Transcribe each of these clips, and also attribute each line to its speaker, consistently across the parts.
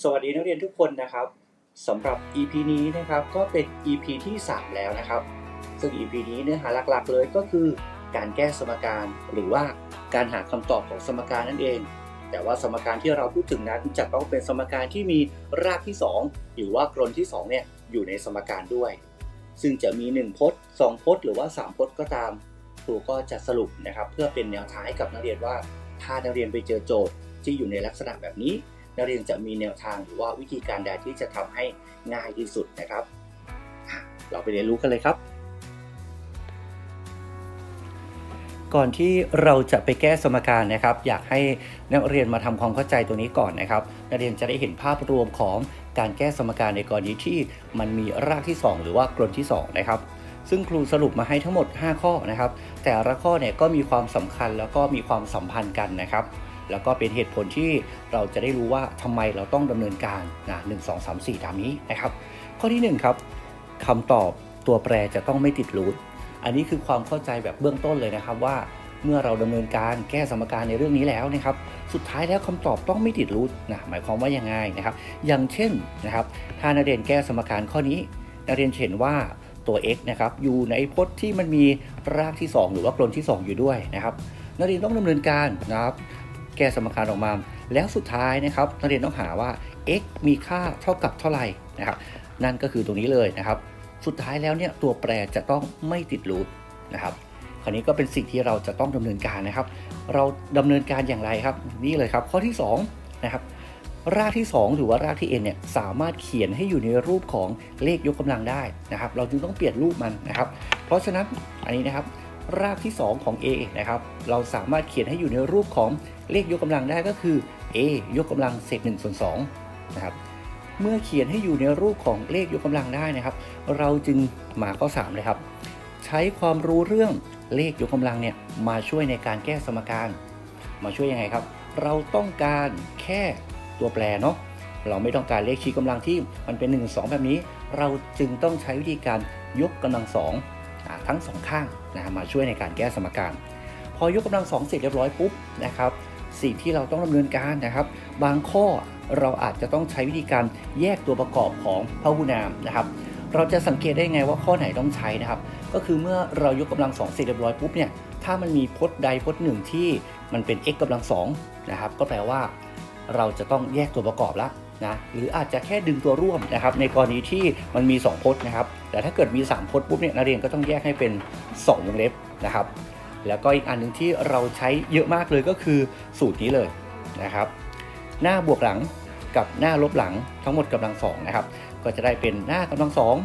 Speaker 1: สวัสดีนักเรียนทุกคนนะครับสำหรับ EP นี้นะครับก็เป็น EP ที่ 3 แล้วนะครับ ซึ่ง EP นี้เนื้อหาหลักๆ เลยก็คือการแก้สมการหรือว่าการหาคำตอบของสมการนั่นเอง แต่ว่าสมการที่เราพูดถึงนั้นจะต้องเป็นสมการที่มีรากที่ 2 หรือว่ากรนที่2เนี่ยอยู่ในสมการด้วย ซึ่งจะมี 1 พจน์ 2 พจน์ หรือว่า 3 พจน์ก็ตาม ครูก็จะสรุปนะครับ เพื่อเป็นแนวทางให้กับนักเรียนว่า ถ้านักเรียนไปเจอโจทย์ที่อยู่ในลักษณะแบบนี้ นักเรียนจะมีแนวทางหรือว่าวิธีการใดที่จะทำให้ง่ายที่สุดนะครับ เราไปเรียนรู้กันเลยครับ ก่อนที่เราจะไปแก้สมการนะครับ อยากให้นักเรียนมาทำความเข้าใจตัวนี้ก่อนนะครับ นักเรียนจะได้เห็นภาพรวมของการแก้สมการในกรณีที่มันมีรากที่ 2 หรือว่ากรนที่ 2 นะครับซึ่งครูสรุปมาให้ทั้งหมด 5 ข้อนะครับ แต่ละข้อเนี่ยก็มีความสำคัญแล้วก็มีความสัมพันธ์กันนะครับ แล้วก็เป็นเหตุผลที่เราจะได้รู้ว่าทำไมเราต้องดำเนินการนะหนึ่งสองสามสี่ตามนี้นะครับ ข้อที่หนึ่งครับคำตอบตัวแปรจะต้องไม่ติดรูทอันนี้คือความเข้าใจแบบเบื้องต้นเลยนะครับว่าเมื่อเราดำเนินการแก้สมการในเรื่องนี้แล้วนะครับ สุดท้ายแล้วคำตอบต้องไม่ติดรูทนะหมายความว่ายังไงนะครับ อย่างเช่นนะครับ ถ้านักเรียนแก้สมการข้อนี้นักเรียนเห็นว่าตัว x นะครับอยู่ในพจน์ที่มันมีรากที่ 2 หรือว่ากรนที่ 2 อยู่ด้วยนะครับนักเรียนต้องดำเนินการนะครับ แก้สมการออกมา แล้วสุดท้ายนะครับนักเรียนต้องหาว่า x มีค่าเท่ากับเท่าไหร่นะครับ นั่นก็คือตรงนี้เลยนะครับ สุดท้ายแล้วเนี่ยตัวแปรจะต้องไม่ติดรูทนะครับคราวนี้ก็เป็นสิ่งที่เราจะต้องดำเนินการนะครับ เราดำเนินการอย่างไรครับ นี่เลยครับข้อที่2นะครับรากที่ 2 หรือว่ารากที่ n เนี่ยสามารถเขียนให้อยู่ในรูปของเลขยกกำลังได้นะครับ เราจึงต้องเปลี่ยนรูปมันนะครับ เพราะฉะนั้นอันนี้นะครับ รากที่ 2 ของ a นะครับ เราสามารถเขียนให้อยู่ในรูปของเลขยกกำลังได้ก็คือ a ยกกำลังเศษ1ส่วน2นะครับ เมื่อเขียนให้อยู่ในรูปของเลขยกกำลังได้นะครับ เราจึงมาข้อ3เลยครับ ใช้ความรู้เรื่องเลขยกกำลังเนี่ยมาช่วยในการแก้สมการ มาช่วยยังไงครับ เราต้องการแค่ตัวแปรเนาะ เราไม่ต้องการเลขชี้กำลังที่มันเป็น1 2 แบบนี้ เราจึงต้องใช้วิธีการยกกำลังสองทั้งสองข้าง นะมาช่วยในการแก้สมการ พอยกกำลังสองเสร็จเรียบร้อยปุ๊บนะครับสิ่งที่เราต้องดำเนินการนะครับ บางข้อเราอาจจะต้องใช้วิธีการแยกตัวประกอบของพหุนามนะครับ เราจะสังเกตได้ไงว่าข้อไหนต้องใช้นะครับ ก็คือเมื่อเรายกกำลังสองเสร็จเรียบร้อยปุ๊บเนี่ยถ้ามันมีพจน์ใดพจน์หนึ่งที่มันเป็น x กำลังสองนะครับก็แปลว่า เราจะต้องแยกตัวประกอบละ นะหรืออาจจะแค่ดึงตัวร่วมนะครับในกรณีที่มันมี 2พจน์นะครับ แต่ถ้าเกิดมี 3พจน์ปุ๊บเนี่ยนักเรียนก็ต้องแยกให้เป็น 2 วงเล็บนะครับ แล้วก็อีกอันหนึ่งที่เราใช้เยอะมากเลยก็คือสูตรนี้เลยนะครับ หน้าบวกหลังกับหน้าลบหลังทั้งหมดกำลังสองนะครับ ก็จะได้เป็นหน้ากำลังสอง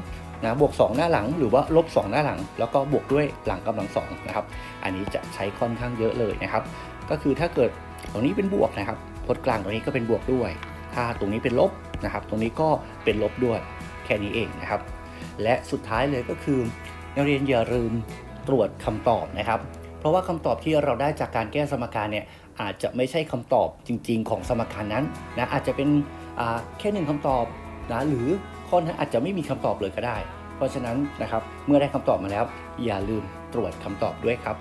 Speaker 1: นะบวก 2 หน้าหลังหรือว่าลบ 2 หน้าหลัง แล้วก็บวกด้วยหลังกำลังสองนะครับ อันนี้จะใช้ค่อนข้างเยอะเลยนะครับ ก็คือถ้าเกิดตรงนี้เป็นบวกนะครับพจน์กลางตรงนี้ก็เป็นบวกด้วย้าตรงนี้เป็นลบนะครับ ตรงนี้ก็เป็นลบด้วยแค่นี้เองนะครับ และสุดท้ายเลยก็คือนักเรียนอย่าลืมตรวจคำตอบนะครับ เพราะว่าคำตอบที่เราได้จากการแก้สมการเนี่ยอาจจะไม่ใช่คำตอบจริง ๆ ของสมการนั้นนะอาจจะเป็นแค่หนึ่งคำตอบนะหรือข้อนั้นอาจจะไม่มีคำตอบเลยก็ได้ เพราะฉะนั้นนะครับเมื่อได้คำตอบมาแล้ว อย่าลืมตรวจคำตอบด้วยครับ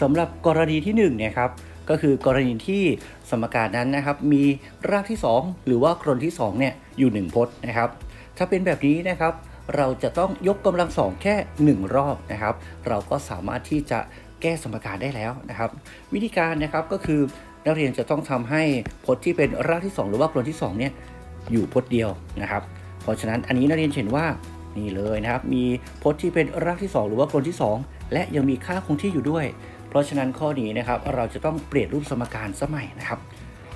Speaker 1: สำหรับกรณีที่1เนี่ยครับ ก็คือกรณีที่สมการนั้นนะครับมีรากที่ 2 หรือว่ากรนที่2เนี่ยอยู่ 1 พจน์นะครับ ถ้าเป็นแบบนี้นะครับเราจะต้องยกกำลังสองแค่ 1 รอบนะครับ เราก็สามารถที่จะแก้สมการได้แล้วนะครับ วิธีการนะครับก็คือนักเรียนจะต้องทำให้พจน์ที่เป็นรากที่ 2 หรือว่ากรนที่2เนี่ยอยู่พจน์เดียวนะครับ เพราะฉะนั้นอันนี้นักเรียนเห็นว่านี่เลยนะครับ มีพจน์ที่เป็นรากที่ 2 หรือว่ากรนที่ 2 และยังมีค่าคงที่อยู่ด้วย เพราะฉะนั้นข้อนี้นะครับเราจะต้องเปลี่ยนรูปสมการสมัยนะครับ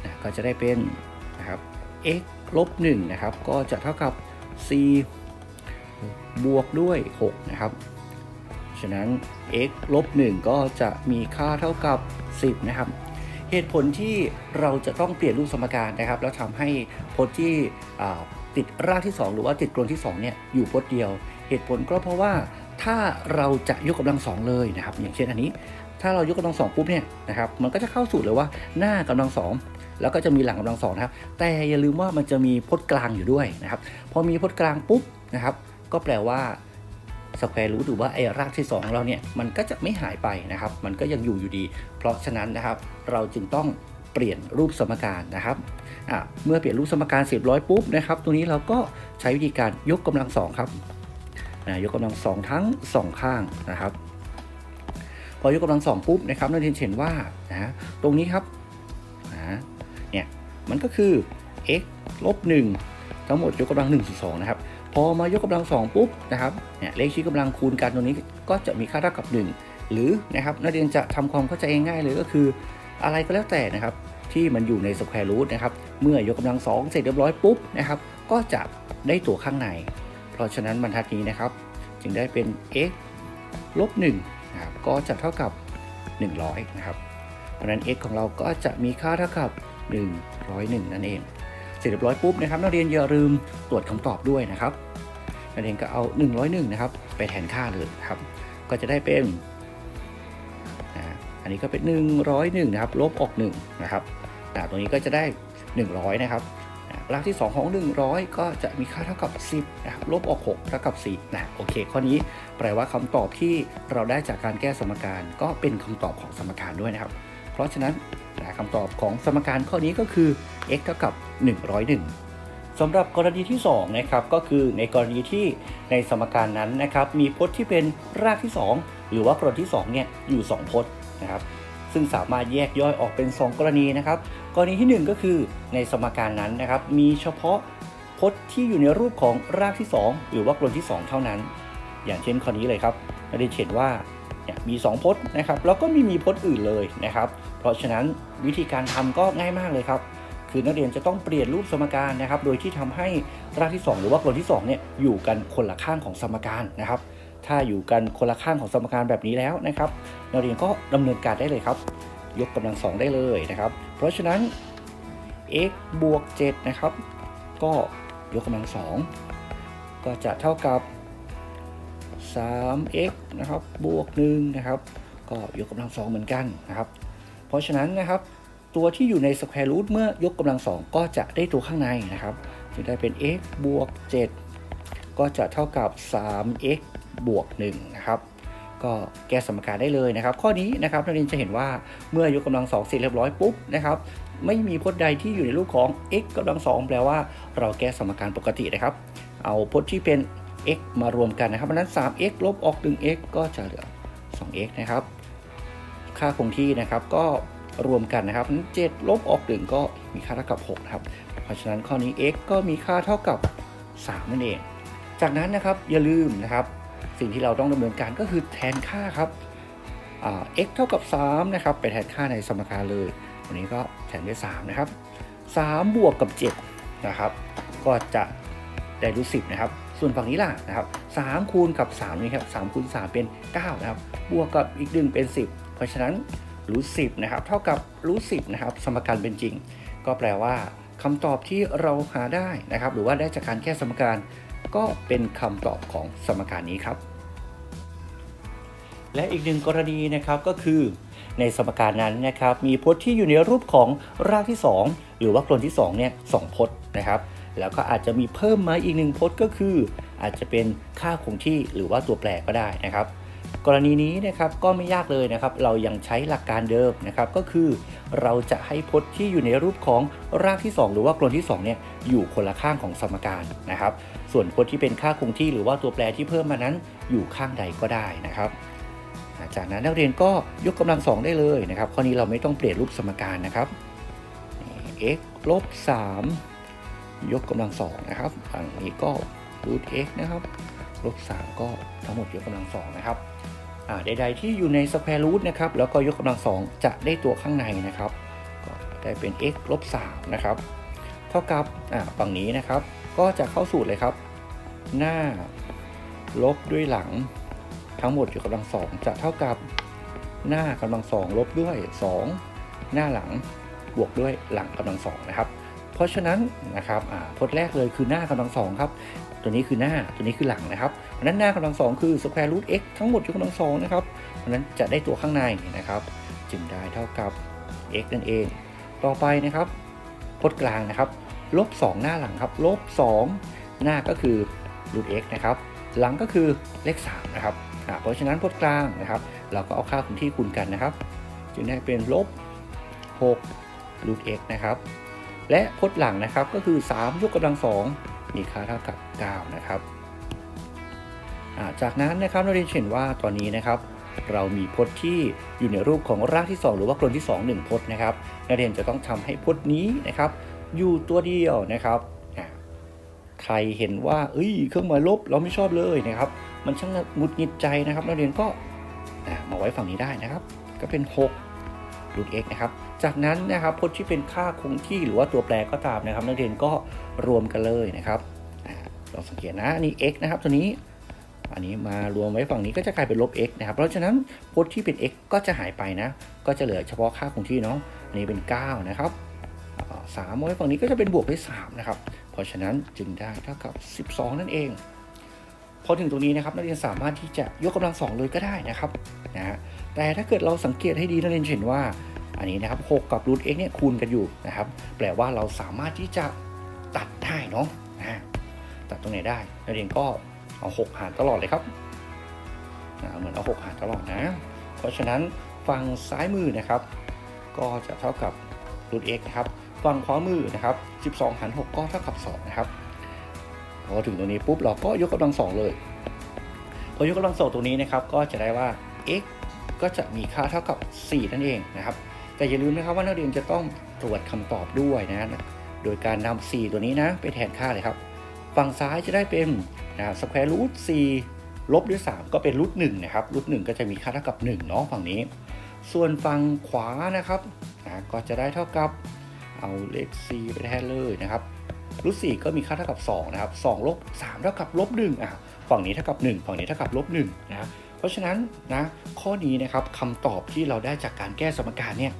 Speaker 1: นะก็จะได้เป็นนะครับ x ลบ1นะครับก็จะเท่ากับ c บวกด้วย6นะครับฉะนั้น x ลบ1ก็จะมีค่าเท่ากับ 10 นะครับ เหตุผลที่เราจะต้องเปลี่ยนรูปสมการนะครับ แล้วทำให้พจน์ที่ติดรากที่ 2 หรือว่าติดกรนที่2เนี่ยอยู่พจน์เดียว เหตุผลก็เพราะว่าถ้าเราจะยกกำลังสองเลยนะครับ อย่างเช่นอันนี้ ถ้าเรายกกำลังสองปุ๊บเนี่ยนะครับมันก็จะเข้าสูตรเลยว่าหน้ากำลังสองแล้วก็จะมีหลังกำลังสองนะครับแต่อย่าลืมว่ามันจะมีพจน์กลางอยู่ด้วยนะครับพอมีพจน์กลางปุ๊บนะครับก็แปลว่าสแควร์รูทหรือว่าไอ้รากที่2ของเราเนี่ยมันก็จะไม่หายไปนะครับ มันก็ยังอยู่อยู่ดี เพราะฉะนั้นนะครับ เราจึงต้องเปลี่ยนรูปสมการนะครับเมื่อเปลี่ยนรูปสมการเสร็จร้อยปุ๊บนะครับตรงนี้เราก็ใช้วิธีการยกกำลังสองครับนะยกกำลังสองทั้งสองข้างนะครับ พอยกกำลังสองปุ๊บนะครับนักเรียนเห็นว่านะตรงนี้ครับนะเนี่ยมันก็คือ x ลบ1ทั้งหมดยกกำลัง1ส่วน2นะครับพอมายกกำลังสองปุ๊บนะครับเนี่ยเลขชี้กำลังคูณกันตรงนี้ก็จะมีค่าเท่ากับ 1 หรือนะครับนักเรียนจะทำความเข้าใจง่ายเลยก็คือ อะไรก็แล้วแต่นะครับที่มันอยู่ในสแควร์รูทนะครับเมื่อยกกำลังสองเสร็จเรียบร้อยปุ๊บนะครับก็จะได้ตัวข้างใน เพราะฉะนั้นบรรทัดนี้นะครับ จึงได้เป็น x ลบ1 นะครับก็จะเท่ากับ 100 นะครับเพราะนั้น x ของเราก็จะมีค่าเท่ากับ 101 นั่นเอง เสร็จเรียบร้อยปุ๊บนะครับนักเรียนอย่าลืมตรวจคำตอบด้วยนะครับนักเรียนก็เอา 101 นะครับ ไปแทนค่าเลยครับ ก็จะได้เป็นอันนี้ก็เป็น 101 นะครับ ลบออก1นะครับตรงนี้ก็จะได้ 100 นะครับ รากที่ 2 ของ 100 ก็จะมีค่าเท่ากับ 10นะครับลบออก6เท่ากับ4นะโอเค ข้อนี้แปลว่าคำตอบที่เราได้จากการแก้สมการก็เป็นคำตอบของสมการด้วยนะครับ เพราะฉะนั้นนะคำตอบของสมการข้อนี้ก็คือ x เท่ากับ 101สำหรับกรณีที่2นะครับก็คือในกรณีที่ในสมการนั้นนะครับมีพจน์ที่เป็นรากที่ 2 หรือว่ากรณีที่2เนี่ยอยู่ 2 พจน์นะครับ ซึ่งสามารถแยกย่อยออกเป็น 2 กรณีนะครับ กรณีทีหนึ่1 ก็คือในสมการนั้นนะครับ มีเฉพาะพจน์ที่อยู่ในรูปของรากที่ 2 หรือว่ากรณีที่ 2 เท่านั้น อย่างเช่นข้อนี้เลยครับเราได้เห็นว่าเนี่ยมี 2 พจน์นะครับแล้วก็ไม่มีพจน์อื่นเลยนะครับ เพราะฉะนั้นวิธีการทำก็ง่ายมากเลยครับ คือนักเรียนจะต้องเปลี่ยนรูปสมการนะครับ โดยที่ทำให้รากที่ 2 หรือว่ากรณีที่2เนี่ยอยู่กันคนละข้างของสมการนะครับ ถ้าอยู่กันคนละข้างของสมการแบบนี้แล้วนะครับนักเรียนก็ดำเนินการได้เลยครับ ยกกำลังสองได้เลยนะครับ เพราะฉะนั้น x บวก7นะครับ ก็ยกกำลังสองก็จะเท่ากับ 3x นะครับ บวก1นะครับ ก็ยกกำลังสองเหมือนกันนะครับ เพราะฉะนั้นนะครับ ตัวที่อยู่ในสแควร์รูทเมื่อยกกำลังสองก็จะได้ตัวข้างในนะครับจึงได้เป็น x บวก 7 ก็จะเท่ากับ 3x บวก1นะครับก็แก้สมการได้เลยนะครับ ข้อนี้นะครับนักเรียนจะเห็นว่าเมื่อยกกำลังสองเสร็จเรียบร้อยปุ๊บนะครับไม่มีพจน์ใดที่อยู่ในรูปของ x กำลังสองแปลว่าเราแก้สมการปกตินะครับ เอาพจน์ที่เป็น x มารวมกันนะครับเพราะฉะนั้น 3x ลบออก 1x ก็จะเหลือ 2x นะครับ ค่าคงที่นะครับก็รวมกันนะครับ7ลบออก 1 ก็มีค่าเท่ากับ6นะครับ เพราะฉะนั้นข้อนี้ x ก็มีค่าเท่ากับ 3 นั่นเอง จากนั้นนะครับอย่าลืมนะครับ สิ่งที่เราต้องดำเนินการก็คือแทนค่าครับอ่า x เท่ากับ3นะครับไปแทนค่าในสมการเลยวันนี้ก็แทนด้วย3นะครับ3บวกกับ7นะครับ ก็จะได้รูท10นะครับ ส่วนฝั่งนี้ล่ะนะครับ3คูณกับ3นี่ครับ3คูณ3เป็น9นะครับ บวกกับอีก1เป็น 10 เพราะฉะนั้นรูท10นะครับ เท่ากับรูท10นะครับ สมการเป็นจริง ก็แปลว่า คำตอบที่เราหาได้นะครับ หรือว่าได้จากการแก้สมการ ก็เป็นคำตอบของสมการนี้ครับ และอีกหนึ่งกรณีนะครับก็คือ ในสมการนั้นนะครับ มีพจน์ที่อยู่ในรูปของรากที่ 2 หรือว่ากลนที่2เนี่ยสองพจน์นะครับแล้วก็อาจจะมีเพิ่มมาอีกหนึ่งพจน์ก็คือ อาจจะเป็นค่าคงที่หรือว่าตัวแปรก็ได้นะครับ กรณีนี้นะครับก็ไม่ยากเลยนะครับ เรายังใช้หลักการเดิมนะครับ ก็คือเราจะให้พจน์ที่อยู่ในรูปของรากที่ 2 หรือว่ากลนที่2เนี่ยอยู่คนละข้างของสมการนะครับ ส่วนพจน์ที่เป็นค่าคงที่หรือว่าตัวแปรที่เพิ่มมานั้นอยู่ข้างใดก็ได้นะครับจากนั้นนักเรียนก็ยกกำลังสองได้เลยนะครับ ข้อนี้เราไม่ต้องเปลี่ยนรูปสมการนะครับ x ลบ3ยกกำลังสองนะครับฝั่งนี้ก็รูท x นะครับ ลบ3ก็ทั้งหมดยกกำลังสองนะครับใดๆที่อยู่ในสแควร์รูทนะครับแล้วก็ยกกำลังสองจะได้ตัวข้างในนะครับก็ได้เป็น x ลบ3นะครับเท่ากับฝั่งนี้นะครับ ก็จะเข้าสูตรเลยครับ หน้าลบด้วยหลังทั้งหมดอยู่กำลังสองจะเท่ากับหน้ากำลังสองลบด้วย 2 หน้าหลังบวกด้วยหลังกำลังสองนะครับ เพราะฉะนั้นนะครับพจน์แรกเลยคือหน้ากำลังสองครับ ตัวนี้คือหน้าตัวนี้คือหลังนะครับเพราะนั้นหน้ากำลังสองคือ square root x ทั้งหมดยู่กำลังสองนะครับเพราะนั้นจะได้ตัวข้างในนะครับ จึงได้เท่ากับ x นั่นเอง ต่อไปนะครับพจน์กลางนะครับลบ2หน้าหลังครับลบ2หน้าก็คือ root x นะครับหลังก็คือเลข3นะครับเพราะฉะนั้นพจน์กลางนะครับ เราก็เอาค่าคงที่คูณกันนะครับ จึงได้เป็นลบ6รูท x นะครับและพจน์หลังนะครับก็คือ 3 ยกกำลัง2 มีค่าเท่ากับ 9 นะครับจากนั้นนะครับเราเรียนเห็นว่าตอนนี้นะครับ เรามีพจน์ที่อยู่ในรูปของรากที่ 2 หรือว่ากลนที่ 2 1 พจน์นะครับนักเรียนจะต้องทำให้พจน์นี้นะครับ อยู่ตัวเดียวนะครับใครเห็นว่าเอ้ยเครื่องหมายลบเราไม่ชอบเลยนะครับ มันช่างหงุดหงิดใจนะครับนักเรียนก็มาไว้ฝั่งนี้ได้นะครับ ก็เป็น 6 รูท x นะครับ จากนั้นนะครับพจน์ที่เป็นค่าคงที่หรือว่าตัวแปรก็ตามนะครับ นักเรียนก็รวมกันเลยนะครับลองสังเกตนะนี่ x นะครับตัวนี้อันนี้มารวมไว้ฝั่งนี้ก็จะกลายเป็นลบ x นะครับ เพราะฉะนั้นพจน์ที่เป็น x ก็จะหายไปนะ ก็จะเหลือเฉพาะค่าคงที่เนาะ อันนี้เป็น 9 นะครับสามไว้ฝั่งนี้ก็จะเป็นบวกด้วย3นะครับ เพราะฉะนั้นจึงได้เท่ากับ 12 นั่นเอง พอถึงตรงนี้นะครับนักเรียนสามารถที่จะยกกำลังสองเลยก็ได้นะครับนะฮะแต่ถ้าเกิดเราสังเกตให้ดีนักเรียนเห็นว่า อันนี้นะครับ6กับรูท x เนี่ยคูณกันอยู่นะครับ แปลว่าเราสามารถที่จะตัดได้เนาะนะตัดตรงไหนได้นักเรียนก็เอา 6 หารตลอดเลยครับนะเหมือนเอา 6 หารตลอดนะ เพราะฉะนั้นฝั่งซ้ายมือนะครับ ก็จะเท่ากับรูท x นะครับฝั่งขวามือนะครับ 12 หาร 6 ก็เท่ากับ 2 นะครับพอถึงตรงนี้ปุ๊บเราก็ยกกำลังสองเลย พอยกกำลังสองตรงนี้นะครับ ก็จะได้ว่า x ก็จะมีค่าเท่ากับ 4 นั่นเองนะครับ แต่อย่าลืมนะครับว่านักเรียนจะต้องตรวจคำตอบด้วยนะ โดยการนำ4ตัวนี้นะ ไปแทนค่าเลยครับ ฝั่งซ้ายจะได้เป็นนะสแควร์รูท4ลบด้วย 3 ก็เป็นรูท1นะครับรูท1ก็จะมีค่าเท่ากับ1เนาะฝั่งนี้ ส่วนฝั่งขวานะครับนะก็จะได้เท่ากับเอาเลข4ไปแทนเลยนะครับรูท4ก็มีค่าเท่ากับ2นะครับ2ลบ3เท่ากับลบ1อะฝั่งนี้เท่ากับ 1 ฝั่งนี้เท่ากับลบ1นะครับเพราะฉะนั้นนะข้อนี้นะครับคำตอบที่เราได้จากการแก้สมการเนี่ย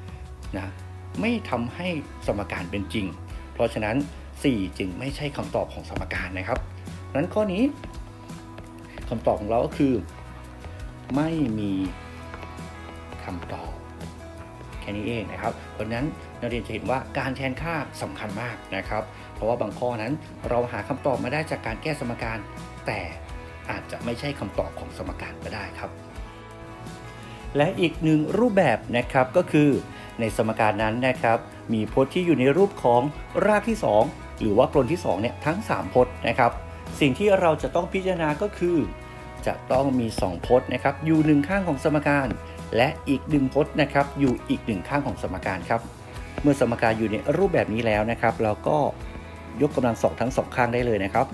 Speaker 1: นะไม่ทำให้สมการเป็นจริง เพราะฉะนั้น 4 จึงไม่ใช่คำตอบของสมการนะครับนั้นข้อนี้คำตอบของเราก็คือ ไม่มีคำตอบแค่นี้เองนะครับ เพราะนั้นนักเรียนจะเห็นว่าการแทนค่าสำคัญมากนะครับ เพราะว่าบางข้อนั้นเราหาคำตอบมาได้จากการแก้สมการ แต่อาจจะไม่ใช่คำตอบของสมการก็ได้ครับ และอีกหนึ่งรูปแบบนะครับก็คือ ในสมการนั้นนะครับมีพจน์ที่อยู่ในรูปของรากที่ 2 หรือว่ากลนที่2เนี่ยทั้ง 3 พจน์นะครับ สิ่งที่เราจะต้องพิจารณาก็คือ จะต้องมี 2 พจน์นะครับอยู่หนึ่งข้างของสมการ และอีกหนึ่งพจน์นะครับอยู่อีกหนึ่งข้างของสมการครับ เมื่อสมการอยู่ในรูปแบบนี้แล้วนะครับ เราก็ยกกำลังสองทั้งสองข้างได้เลยนะครับ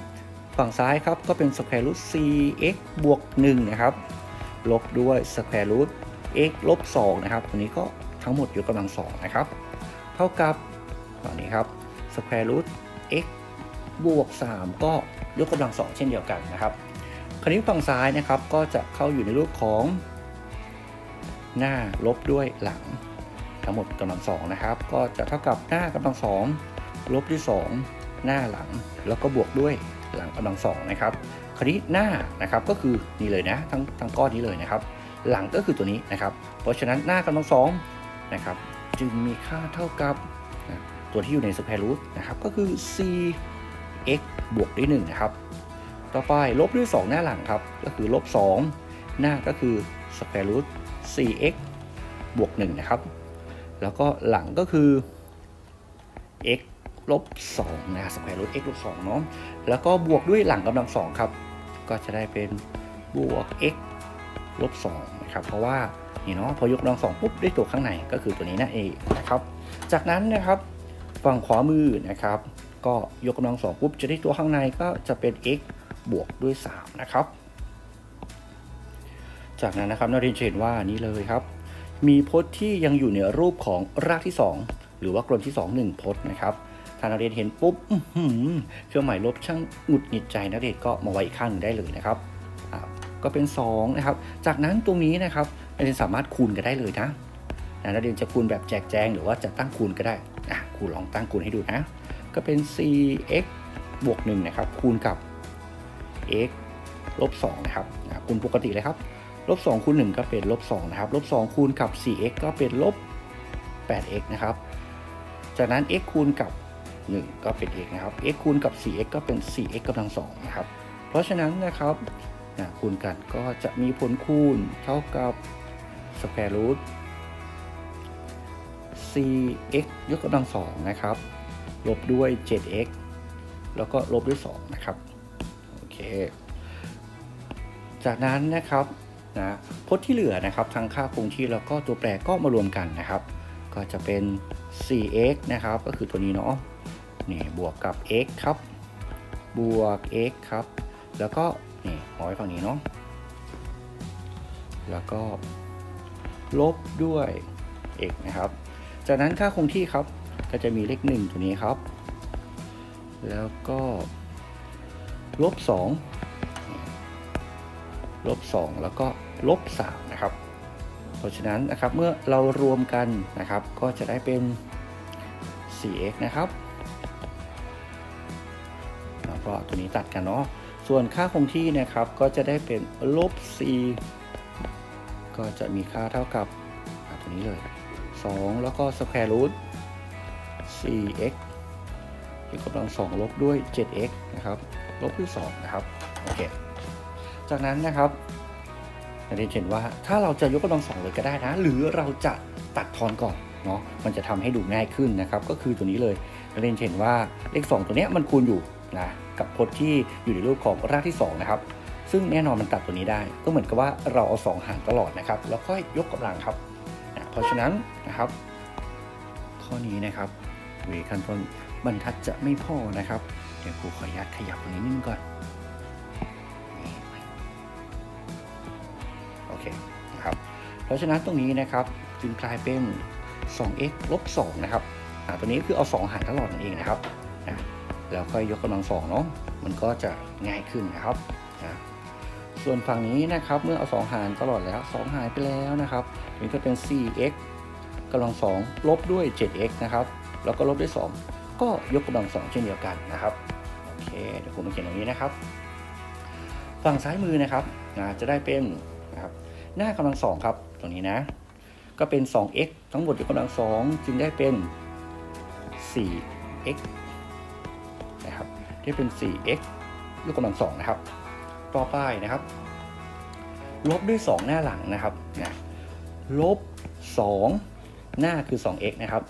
Speaker 1: ฝั่งซ้ายครับก็เป็น square root cx บวก1นะครับลบด้วย square root x ลบ2นะครับตัวนี้ก็ ทั้งหมดยกกำลังสองนะครับ เท่ากับฝั่งนี้ครับ square root x บวก 3 ก็ยกกำลังสองเช่นเดียวกันนะครับ คราวนี้ฝั่งซ้ายนะครับก็จะเข้าอยู่ในรูปของ หน้าลบด้วยหลัง ทั้งหมดกำลังสองนะครับ ก็จะเท่ากับหน้ากำลังสองลบด้วย 2 หน้าหลัง แล้วก็บวกด้วยหลังกำลังสองนะครับ คราวนี้หน้านะครับก็คือนี่เลยนะทั้งทั้งก้อนนี้เลยนะครับ หลังก็คือตัวนี้นะครับ เพราะฉะนั้นหน้ากำลังสอง นะครับจึงมีค่าเท่ากับนะตัวที่อยู่ในสแควร์รูทนะครับก็คือ cx บวกด้วย1นะครับต่อไปลบด้วย 2 หน้าหลังครับก็คือลบ 2 หน้าก็คือสแควร์รูท 4x บวก1นะครับแล้วก็หลังก็คือ x ลบ2นะสแควร์รูท x ลบ2เนาะแล้วก็บวกด้วยหลังกำลังสองครับก็จะได้เป็นบวก x ลบ2นะครับเพราะว่า นี่เนาะพอยกกำลังสองปุ๊บได้ตัวข้างในก็คือตัวนี้นั่นเองนะครับ จากนั้นนะครับฝั่งขวามือนะครับ ก็ยกกำลังสองปุ๊บจะได้ตัวข้างในก็จะเป็น x บวกด้วย 3 นะครับ จากนั้นนะครับนักเรียนเห็นว่านี่เลยครับ มีพจน์ที่ยังอยู่ในรูปของรากที่ 2 หรือว่ากลนที่ 2 1 พจน์นะครับถ้านักเรียนเห็นปุ๊บเครื่องหมายลบช่างหงุดหงิดใจนักเรียนก็มาไว้อีกข้างหนึ่งได้เลยนะครับก็เป็น2นะครับจากนั้นตรงนี้นะครับ นักเรียนสามารถคูณกันได้เลยนะนะนักเรียนจะคูณแบบแจกแจงหรือว่าจะตั้งคูณก็ได้อะครูลองตั้งคูณให้ดูนะ ก็เป็น cx บวก1นะครับ คูณกับ x ลบ2นะครับอะคูณปกติเลยครับ ลบ2คูณ1ก็เป็นลบ2นะครับ ลบ2คูณกับ 4x ก็เป็นลบ 8x นะครับ จากนั้น x คูณกับ 1 ก็เป็น x นะครับ x คูณกับ 4x ก็เป็น 4x กำลัง2นะครับ เพราะฉะนั้นนะครับนะคูณกันก็จะมีผลคูณเท่ากับ square root 4x ยกกำลังสองนะครับ ลบด้วย 7x แล้วก็ลบด้วย 2 นะครับ โอเค จากนั้นนะครับนะพจน์ที่เหลือนะครับ ทั้งค่าคงที่แล้วก็ตัวแปรก็มารวมกันนะครับ ก็จะเป็น 4x นะครับ ก็คือตัวนี้เนาะ นี่บวกกับ x ครับ บวก x ครับ แล้วก็นี่เอาไว้ฝั่งนี้เนาะ แล้วก็ ลบด้วย x นะครับ จากนั้นค่าคงที่ครับก็จะมีเลข1ตัวนี้ครับ แล้วก็ลบ2ลบ2แล้วก็ลบ3นะครับ เพราะฉะนั้นนะครับเมื่อเรารวมกันนะครับ ก็จะได้เป็น 4x นะครับแล้วก็ตัวนี้ตัดกันเนาะส่วนค่าคงที่นะครับก็จะได้เป็นลบ4 ก็จะมีค่าเท่ากับตัวนี้เลย 2 แล้วก็สแควร์รูท 4x ยกกำลัง 2 ลบด้วย 7x นะครับ ลบด้วย 2 นะครับ โอเค จากนั้นนะครับเราได้เห็นว่าถ้าเราจะยกกำลัง 2 เลยก็ได้นะ หรือเราจะตัดทอนก่อนเนาะ มันจะทำให้ดูง่ายขึ้นนะครับ ก็คือตัวนี้เลยเราได้เห็นว่าเลข 2 ตัวนี้มันคูณอยู่นะ กับพจน์ที่อยู่ในรูปของรากที่ 2 นะครับ ซึ่งแน่นอนมันตัดตัวนี้ได้ ก็เหมือนกับว่าเราเอา2หารตลอดนะครับ แล้วก็ยกกำลังครับนะเพราะฉะนั้นนะครับ ข้อนี้นะครับเวขั้นต้นบรรทัดจะไม่พอนะครับ เดี๋ยวครูขออนุญาตขยับตรงนี้นิดนึงก่อนโอเคนะครับเพราะฉะนั้นตรงนี้นะครับจึงกลายเป็น 2x ลบ2นะครับอ่าตัวนี้คือเอา 2 หารตลอดนั่นเองนะครับนะแล้วค่อยยกกำลัง2เนาะมันก็จะง่ายขึ้นนะครับ ส่วนฝั่งนี้นะครับเมื่อเอา2หารตลอดแล้ว 2 หายไปแล้วนะครับนี่ก็เป็น 4x กำลัง2ลบด้วย 7x นะครับแล้วก็ลบด้วย 2 ก็ยกกำลัง 2 เช่นเดียวกันนะครับโอเคเดี๋ยวผมมาเขียนตรงนี้นะครับ ฝั่งซ้ายมือนะครับนะจะได้เป็นนะครับหน้ากำลัง 2 ครับตรงนี้นะ ก็เป็น 2x ทั้งหมดยกกำลัง 2 จึงได้เป็น 4x นะครับได้เป็น 4x ยกกำลัง2นะครับ ต่อไปนะครับ ลบด้วย 2 หน้าหลังนะครับนะลบ 2 หน้าคือ 2x นะครับ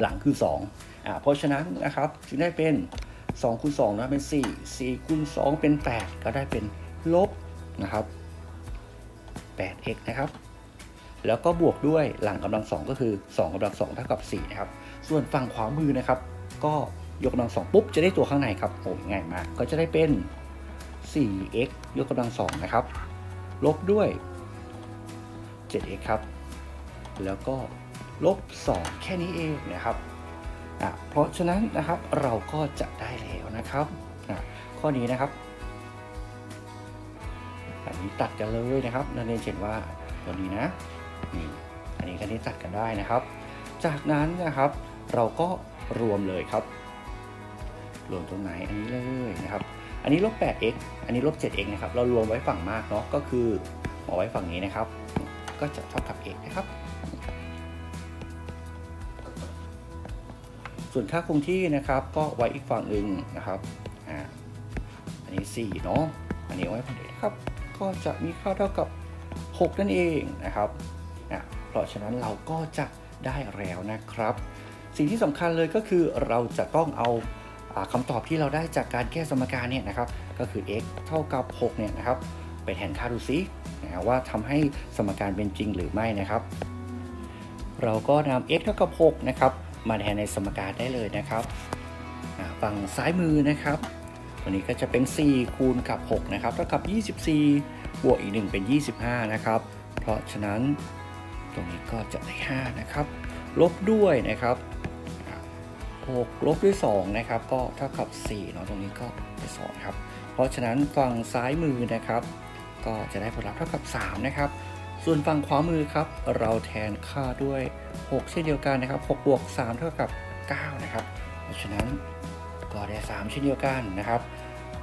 Speaker 1: หลังคือ2อ่าเพราะฉะนั้นนะครับจึงได้เป็น2คูณ2นะเป็น 4 4คูณ2เป็น 8 ก็ได้เป็นลบนะครับ 8x นะครับ แล้วก็บวกด้วยหลังกำลัง 2 ก็คือ 2กำลัง2เท่ากับ4นะครับ ส่วนฝั่งขวามือนะครับ ก็ยกกำลัง2ปุ๊บจะได้ตัวข้างในครับโอ้ง่ายมาก ก็จะได้เป็น 4x ยกกำลัง2นะครับ ลบด้วย 7x ครับ แล้วก็ลบ 2 แค่นี้เองนะครับอะเพราะฉะนั้นนะครับเราก็จะได้แล้วนะครับอะข้อนี้นะครับ อันนี้ตัดกันเลยนะครับนักเรียนเห็นว่าตัวนี้นะนี่อันนี้ก็นี้ตัดกันได้นะครับ จากนั้นนะครับเราก็รวมเลยครับ รวมตรงไหนอันนี้เลยนะครับ อันนี้ลบ 8x อันนี้ลบ 7x นะครับ เรารวมไว้ฝั่งมากเนาะ ก็คือเอาไว้ฝั่งนี้นะครับ ก็จะเท่ากับ x นะครับ ส่วนค่าคงที่นะครับ ก็ไว้อีกฝั่งหนึ่งนะครับ อ่า อันนี้ 4 เนาะ อันนี้ไว้ฝั่งนี้นะครับ ก็จะมีค่าเท่ากับ 6 นั่นเองนะครับอะเพราะฉะนั้นเราก็จะได้แล้วนะครับ สิ่งที่สำคัญเลยก็คือเราจะต้องเอา คำตอบที่เราได้จากการแก้สมการเนี่ยนะครับก็คือ x เท่ากับ6เนี่ยนะครับไปแทนค่าดูซินะว่าทำให้สมการเป็นจริงหรือไม่นะครับ เราก็นำ x เท่ากับ6นะครับมาแทนในสมการได้เลยนะครับฝั่งซ้ายมือนะครับตัวนี้ก็จะเป็น 4 คูณกับ6นะครับเท่ากับ 24 บวกอีก 1 เป็น 25 นะครับ เพราะฉะนั้นตรงนี้ก็จะได้ 5 นะครับ ลบด้วยนะครับ 6 ลบด้วย 2 นะครับ ก็เท่ากับ4เนาะตรงนี้ก็ได้2ครับ เพราะฉะนั้นฝั่งซ้ายมือนะครับ ก็จะได้ผลลัพธ์เท่ากับ 3 นะครับ ส่วนฝั่งขวามือครับ เราแทนค่าด้วย 6 เช่นเดียวกันนะครับ6บวก3เท่ากับ 9 นะครับ เพราะฉะนั้นก็ได้ 3 เช่นเดียวกันนะครับ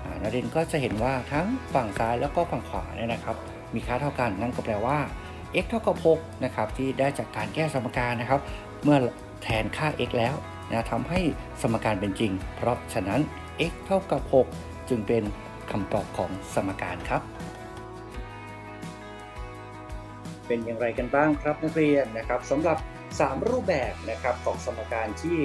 Speaker 1: อ่านักเรียนก็จะเห็นว่าทั้งฝั่งซ้ายแล้วก็ฝั่งขวาเนี่ยนะครับ มีค่าเท่ากันนั่นก็แปลว่า x เท่ากับ6นะครับที่ได้จากการแก้สมการนะครับ เมื่อแทนค่า x แล้ว นะทำให้สมการเป็นจริง เพราะฉะนั้น x เท่ากับ 6 จึงเป็นคำตอบของสมการครับ เป็นอย่างไรกันบ้างครับนักเรียนนะครับสำหรับ 3 รูปแบบนะครับของสมการที่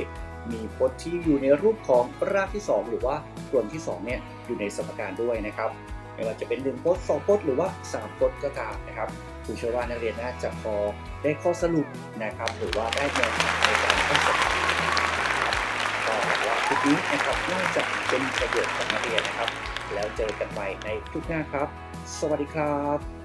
Speaker 1: มีพจน์ที่อยู่ในรูปของรากที่ 2 หรือว่ากลมที่ 2 เนี่ยอยู่ในสมการด้วยนะครับไม่ว่าจะเป็น1พจน์2พจน์หรือว่า 3พจน์ก็ตามนะครับคุณเชื่อว่านักเรียนน่าจะพอได้ข้อสรุปนะครับ หรือว่าได้แนวทางในการท่องจำนะครับ ที่นี้นะครับน่าจะเป็นประโยชน์กับนักเรียนนะครับ แล้วเจอกันใหม่ในคลิปหน้าครับ สวัสดีครับ